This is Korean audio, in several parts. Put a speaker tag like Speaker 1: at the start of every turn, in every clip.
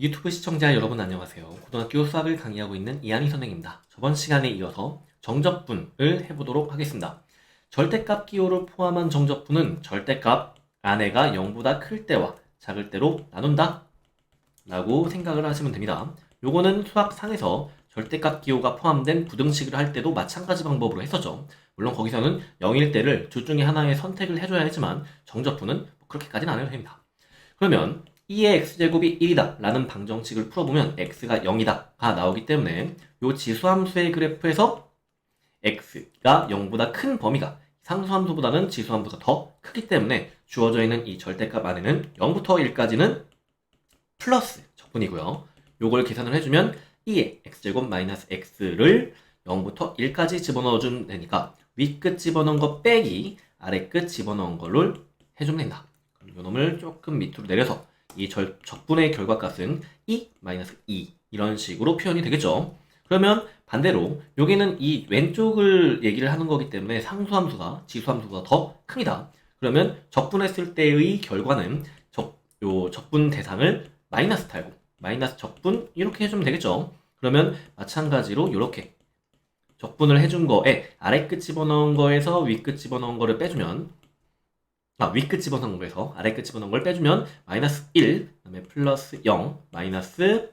Speaker 1: 유튜브 시청자 여러분 안녕하세요. 고등학교 수학을 강의하고 있는 이한희 선생입니다. 저번 시간에 이어서 정적분을 해보도록 하겠습니다. 절대값 기호를 포함한 정적분은 절대값 안에가 0보다 클 때와 작을 때로 나눈다 라고 생각을 하시면 됩니다. 요거는 수학상에서 절대값 기호가 포함된 부등식을 할 때도 마찬가지 방법으로 했었죠. 물론 거기서는 0일 때를 둘 중에 하나의 선택을 해줘야 했지만 정적분은 뭐 그렇게까지는 안 해도 됩니다. 그러면 2의 x제곱이 1이다 라는 방정식을 풀어보면 x가 0이다 가 나오기 때문에 요 지수함수의 그래프에서 x가 0보다 큰 범위가 상수함수보다는 지수함수가 더 크기 때문에 주어져 있는 이 절대값 안에는 0부터 1까지는 플러스 적분이고요. 요걸 계산을 해주면 2의 x제곱 마이너스 x를 0부터 1까지 집어넣어주면 되니까 윗끝 집어넣은 거 빼기 아래끝 집어넣은 걸로 해주면 된다. 그럼 요 놈을 조금 밑으로 내려서 이 절, 적분의 결과값은 2 마이너스 2 이런 식으로 표현이 되겠죠. 그러면 반대로 여기는 이 왼쪽을 얘기를 하는 거기 때문에 상수함수가 지수함수가 더 큽니다. 그러면 적분했을 때의 결과는 적, 요 적분 대상을 마이너스 탈고 마이너스 적분 이렇게 해주면 되겠죠. 그러면 마찬가지로 이렇게 적분을 해준 거에 아래 끝 집어넣은 거에서 위 끝 집어넣은 거를 빼주면 아, 위끝 집어넣은 거에서 아래끝 집어넣은 걸 빼주면 마이너스 1, 그다음에 플러스 0, 마이너스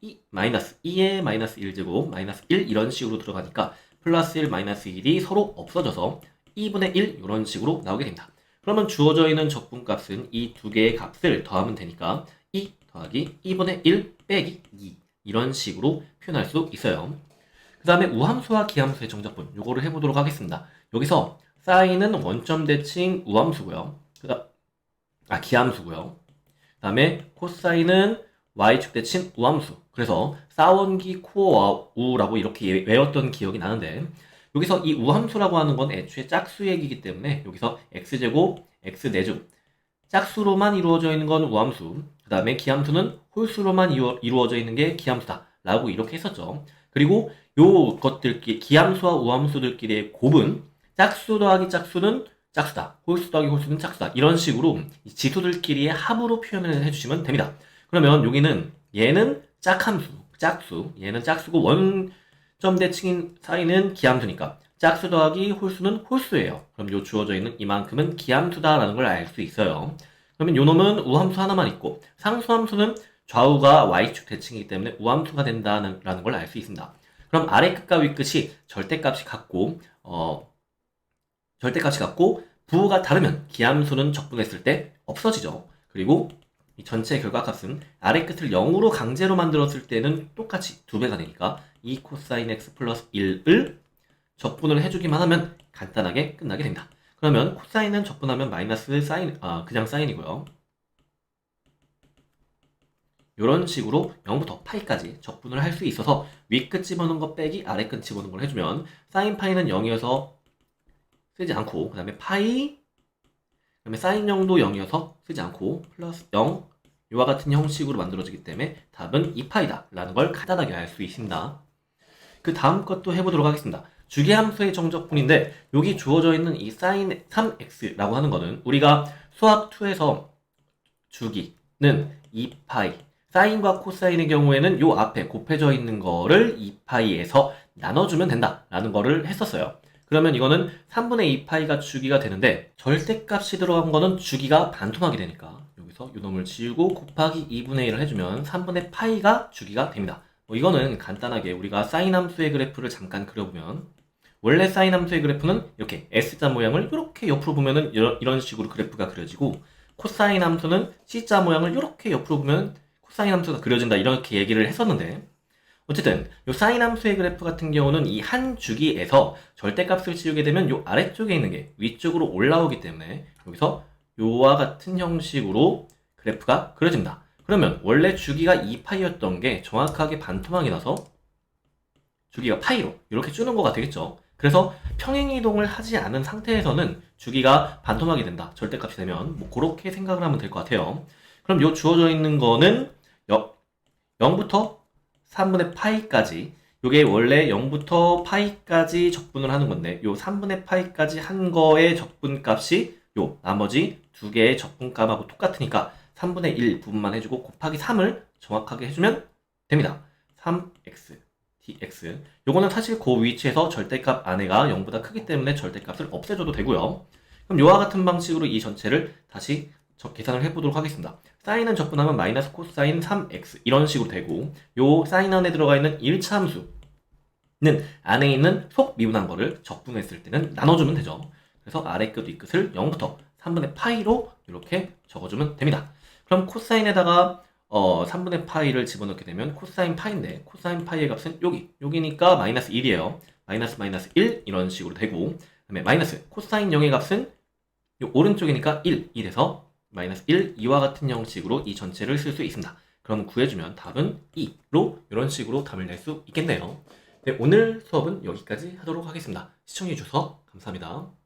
Speaker 1: 2, 마이너스 2에 마이너스 1제곱, 마이너스 1 이런 식으로 들어가니까 플러스 1, 마이너스 1이 서로 없어져서 2분의 1 이런 식으로 나오게 됩니다. 그러면 주어져 있는 적분값은 이 두 개의 값을 더하면 되니까 2 더하기 2분의 1 빼기 2 이런 식으로 표현할 수 있어요. 그 다음에 우함수와 기함수의 정적분 요거를 해보도록 하겠습니다. 여기서 사인은 원점 대칭 우함수고요. 그다 아 기함수고요. 그다음에 코사인은 y축 대칭 우함수. 그래서 사원기 코어와 우라고 이렇게 예- 외웠던 기억이 나는데 여기서 이 우함수라고 하는 건 애초에 짝수 얘기이기 때문에 여기서 x제곱, x4제곱 짝수로만 이루어져 있는 건 우함수. 그 다음에 기함수는 홀수로만 이루- 이루어져 있는 게 기함수다. 라고 이렇게 했었죠. 그리고 요 것들끼리 기함수와 우함수들끼리의 곱은 짝수 더하기 짝수는 짝수다. 홀수 더하기 홀수는 짝수다. 이런 식으로 이 지수들끼리의 합으로 표현을 해주시면 됩니다. 그러면 여기는 얘는 짝함수, 짝수, 얘는 짝수고 원점 대칭인 사이는 기함수니까 짝수 더하기 홀수는 홀수예요. 그럼 요 주어져 있는 이만큼은 기함수다라는 걸 알 수 있어요. 그러면 요 놈은 우함수 하나만 있고 상수함수는 좌우가 y축 대칭이기 때문에 우함수가 된다는 걸 알 수 있습니다. 그럼 아래 끝과 위 끝이 절대값이 같고 어, 절대값이 같고 부호가 다르면 기함수는 적분했을 때 없어지죠. 그리고 이 전체 결과값은 아래 끝을 0으로 강제로 만들었을 때는 똑같이 두 배가 되니까 2 코사인 x 플러스 1을 적분을 해주기만 하면 간단하게 끝나게 됩니다. 그러면 코사인은 적분하면 마이너스 사인, 아, 그냥 사인이고요. 이런 식으로 0부터 파이까지 적분을 할 수 있어서 위끝 집어넣은 거 빼기 아래끝 집어넣은 걸 해주면 사인 파이는 0이어서 쓰지 않고 그 다음에 파이 그 다음에 사인 0도 0이어서 쓰지 않고 플러스 0 이와 같은 형식으로 만들어지기 때문에 답은 2파이다 라는 걸 간단하게 알 수 있습니다. 그 다음 것도 해보도록 하겠습니다. 주기함수의 정적분인데 여기 주어져 있는 이 사인 3x라고 하는 거는 우리가 수학 2에서 주기는 2파이 사인과 코사인의 경우에는 요 앞에 곱해져 있는 거를 2파이에서 나눠주면 된다라는 거를 했었어요. 그러면 이거는 3분의 2파이가 주기가 되는데 절대값이 들어간 거는 주기가 반토막이 되니까 여기서 요 놈을 지우고 곱하기 2분의 1을 해주면 3분의 파이가 주기가 됩니다. 뭐 이거는 간단하게 우리가 사인 함수의 그래프를 잠깐 그려보면 원래 사인 함수의 그래프는 이렇게 S자 모양을 이렇게 옆으로 보면은 이런, 이런 식으로 그래프가 그려지고 코사인 함수는 C자 모양을 이렇게 옆으로 보면 코사인 함수가 그려진다 이렇게 얘기를 했었는데 어쨌든 요 사인 함수의 그래프 같은 경우는 이 한 주기에서 절대값을 지우게 되면 요 아래쪽에 있는 게 위쪽으로 올라오기 때문에 여기서 요와 같은 형식으로 그래프가 그려집니다. 그러면 원래 주기가 2파이였던 게 정확하게 반토막이 나서 주기가 파이로 이렇게 주는 거가 되겠죠. 그래서 평행이동을 하지 않은 상태에서는 주기가 반토막이 된다. 절대값이 되면 뭐 그렇게 생각을 하면 될 것 같아요. 그럼 요 주어져 있는 거는 0부터 3분의 파이까지 요게 원래 0부터 파이까지 적분을 하는 건데 요 3분의 파이까지 한 거의 적분값이 요 나머지 두 개의 적분값하고 똑같으니까 3분의 1 부분만 해주고 곱하기 3을 정확하게 해주면 됩니다. 3x dx 요거는 사실 그 위치에서 절대값 안에가 0보다 크기 때문에 절대값을 없애줘도 되고요. 그럼 요와 같은 방식으로 이 전체를 다시 저 계산을 해보도록 하겠습니다. 사인은 적분하면 마이너스 코사인 3x 이런 식으로 되고 요 사인 안에 들어가 있는 1차함수는 안에 있는 속 미분한 거를 적분했을 때는 나눠주면 되죠. 그래서 아래 끝 윗끝을 0부터 3분의 파이로 이렇게 적어주면 됩니다. 그럼 코사인에다가 어, 3분의 파이를 집어넣게 되면 코사인 파인데 코사인 파이의 값은 여기 여기니까 마이너스 1이에요. 마이너스 마이너스 1 이런 식으로 되고 그다음에 마이너스 코사인 0의 값은 요 오른쪽이니까 1 이래서 마이너스 1 이와 같은 형식으로 이 전체를 쓸 수 있습니다. 그럼 구해주면 답은 2로 이런 식으로 답을 낼 수 있겠네요. 네, 오늘 수업은 여기까지 하도록 하겠습니다. 시청해주셔서 감사합니다.